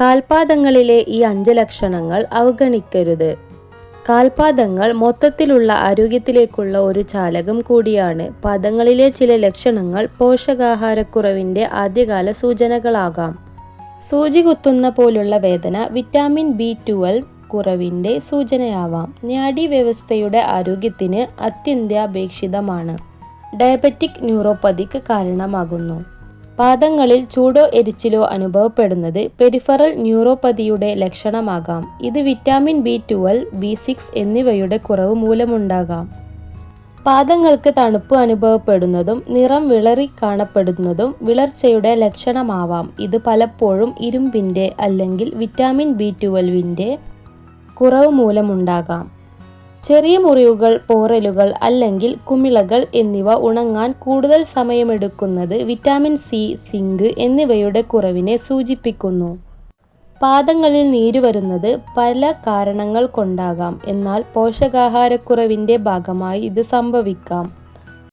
കാൽപാദങ്ങളിലെ ഈ അഞ്ച് ലക്ഷണങ്ങൾ അവഗണിക്കരുത്. കാൽപാദങ്ങൾ മൊത്തത്തിലുള്ള ആരോഗ്യത്തിലേക്കുള്ള ഒരു ചാലകം കൂടിയാണ്. പാദങ്ങളിലെ ചില ലക്ഷണങ്ങൾ പോഷകാഹാരക്കുറവിന്റെ ആദ്യകാല സൂചനകളാകാം. സൂചി കുത്തുന്ന പോലുള്ള വേദന വിറ്റാമിൻ ബി ട്വൽവ് കുറവിന്റെ സൂചനയാവാം. നാഡീവ്യവസ്ഥയുടെ ആരോഗ്യത്തിന് അത്യന്താപേക്ഷിതമാണ്. ഡയബറ്റിക് ന്യൂറോപ്പതിക്ക് കാരണമാകുന്നു. പാദങ്ങളിൽ ചൂടോ എരിച്ചിലോ അനുഭവപ്പെടുന്നത് പെരിഫറൽ ന്യൂറോപ്പതിയുടെ ലക്ഷണമാകാം. ഇത് vitamin B twelve B six എന്നിവയുടെ കുറവ് മൂലമുണ്ടാകാം. പാദങ്ങൾക്ക് തണുപ്പ് അനുഭവപ്പെടുന്നതും നിറം വിളറി കാണപ്പെടുന്നതും വിളർച്ചയുടെ ലക്ഷണമാവാം. ഇത് പലപ്പോഴും ഇരുമ്പിന്റെ അല്ലെങ്കിൽ വിറ്റാമിൻ ബി ട്വൽവിന്റെ കുറവ് മൂലമുണ്ടാകാം. ചെറിയ മുറിവുകൾ പോറലുകൾ അല്ലെങ്കിൽ കുമിളകൾ എന്നിവ ഉണങ്ങാൻ കൂടുതൽ സമയമെടുക്കുന്നത് വിറ്റാമിൻ സി സിങ്ക് എന്നിവയുടെ കുറവിനെ സൂചിപ്പിക്കുന്നു. പാദങ്ങളിൽ നീര് വരുന്നത് പല കാരണങ്ങൾ കൊണ്ടാകാം. എന്നാൽ പോഷകാഹാരക്കുറവിന്റെ ഭാഗമായി ഇത് സംഭവിക്കാം.